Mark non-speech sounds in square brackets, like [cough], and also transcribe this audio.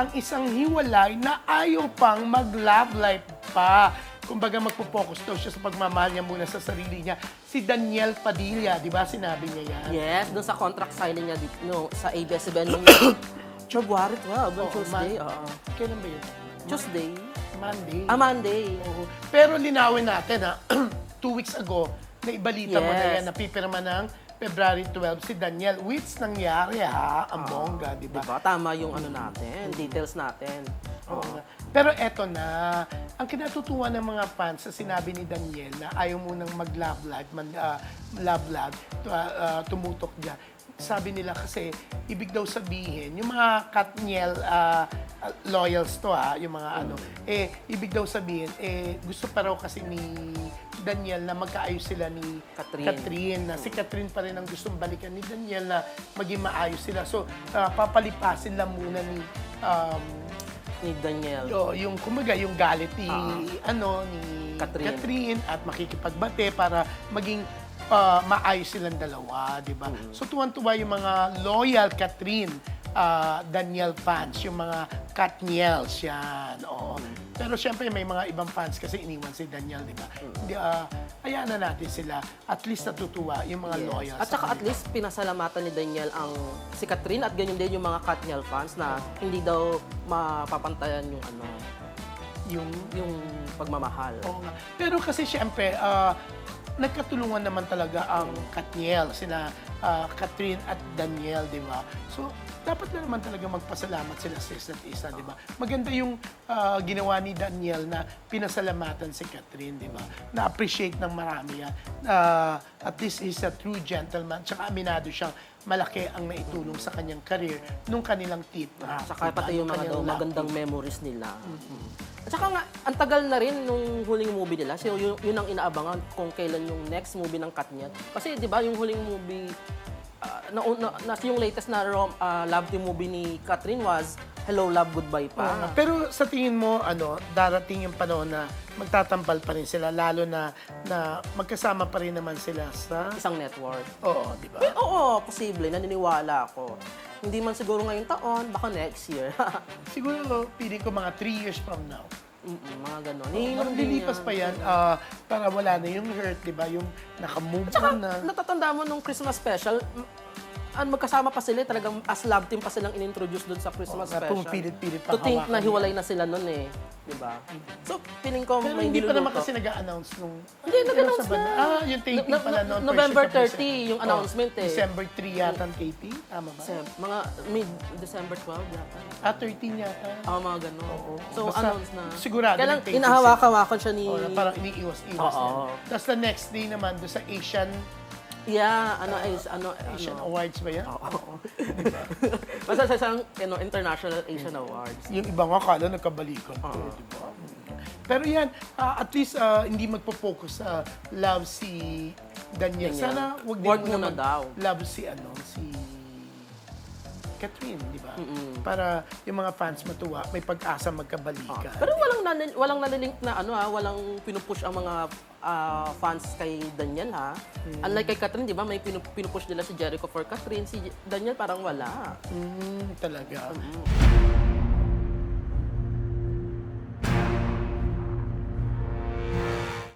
ang isang hiwalay na ayaw pang mag-love life pa. Kumbaga magpo-focus daw siya sa pagmamahal niya muna sa sarili niya. Si Daniel Padilla, di ba sinabi niya yan? Yes, dun sa contract signing niya dito, no, sa ABS-CBN nung [coughs] February 12, Oo, yung Tuesday. Ma- oo. Kailan ba yun? Tuesday? Monday. Ah, Monday. Oo. Pero linawin natin ha, [clears throat] two weeks ago, na ibalita mo na Yes. yan, na pipirma ng February 12 si Daniel. Which nangyari ha, ang bongga, di ba? Diba? Tama yung ano natin, details natin. Oo nga. Pero eto na, ang kinatutuwa ng mga fans sa sinabi ni Daniel na ayaw munang mag-love life, man, ah, love life, tu- ah, ah, tumutok niya. Sabi nila kasi, ibig daw sabihin, yung mga Katniel ah, ah, loyals to ha, yung mga ano, eh, ibig daw sabihin, eh, gusto pa raw kasi ni Daniel na magkaayos sila ni Catherine. Catherine, na si Catherine pa rin ang gustong balikan ni Daniel na maging maayos sila. So, ah, papalipasin lang muna ni um, Ni Daniel. Yo, yung kumbaga yung galit ni ano ni Catherine. Catherine at makikipagbate para maging ah, maayos silang dalawa, 'di ba? So tuwan-tuwa yung mga loyal Catherine ah, Daniel fans, yung mga Katniels yan. Oo. Pero syempre may mga ibang fans kasi iniwan si Daniel, 'di ba? Hindi ah, hayaan na natin sila. At least natutuwa yung mga loyal. At sa saka at kanila. least pinasalamatan ni Daniel ang si Catherine at ganyan din yung mga Katniel fans na hindi daw mapapantayan yung ano, yung yung pagmamahal. Oo nga. Pero kasi siyempre, ah, nagkatulungan naman talaga ang Katniel, sina ah, Catherine at Daniel, di ba? So, dapat na naman talaga magpasalamat sila sa isa't isa, di ba? Maganda yung ah, ginawa ni Daniel na pinasalamatan si Catherine, di ba? Na-appreciate ng marami yan. Ah, at least he's a true gentleman. Tsaka aminado siyang malaki ang naitulong sa kanyang career nung kanilang team. Ah, saka pati yung mga daw magandang memories nila. At saka nga, ang tagal na rin nung huling movie nila. So yun, yun ang inaabangan kung kailan yung next movie ng Katniel. Kasi di ba yung huling movie, ah, na, na, na, yung latest na rom, ah, love team movie ni Catherine was Hello, Love, Goodbye Oo pa. Pero sa tingin mo, ano, darating yung panahon na magtatampal pa rin sila, lalo na, na magkasama pa rin naman sila sa... Isang network. Oo, di ba? Eh, oo, posible. Naniniwala ako. Hindi man siguro ngayong taon, baka next year. [laughs] Siguro, piling ko mga 3 years from now. Mm-mm, mga ganon. Parang lilipas pa yan ah, para wala na yung hurt, di ba? Yung nakamove Tsaka, on na. natatanda mo nung Christmas special, m- an magkasama pa sila, talagang as love team pa silang in-introduce doon sa Christmas Oo, na special. pumipilit-pilit pa To think na hiwalay na sila noon eh. Di ba? So, feeling ko Pero may hindi pa naman kasi nag-a-announce nung... Hindi, nag-announce Sa banda. na. Ah, yung taping pala noon. November first week of 30 yung announcement eh. December 3 yata ang taping. Tama ba? Mga mid-December 12 yata. Ah, 13 yata. Ah, mga ganon. Oo. So, Basta, announce na. sigurado Kailan may taping inahawakan-hawakan siya ni... Oh, na parang iniiwas-iwas Oo. Tapos the next day naman, doon sa Asian Yeah, ano is, ano, Asian ano. Awards ba yan? Oo. [laughs] Basta sa isang know, International Asian Awards. Yung iba nga kala nagkabalikan to, Oo. di ba? Pero yan, ah, at least ah, hindi magpo-focus sa love si Daniel. Daniel. Sana wag din Wag muna daw. love si ano, si Catherine, di ba? Para yung mga fans matuwa, may pag-asa magkabalikan. Pero walang nanil, walang nanilink na ano ha, walang pinupush ang mga ah, fans kay Daniel ha. Unlike kay Catherine, di ba, may pinu- pinupush nila si Jericho for Catherine, si Daniel parang wala. Mm, talaga.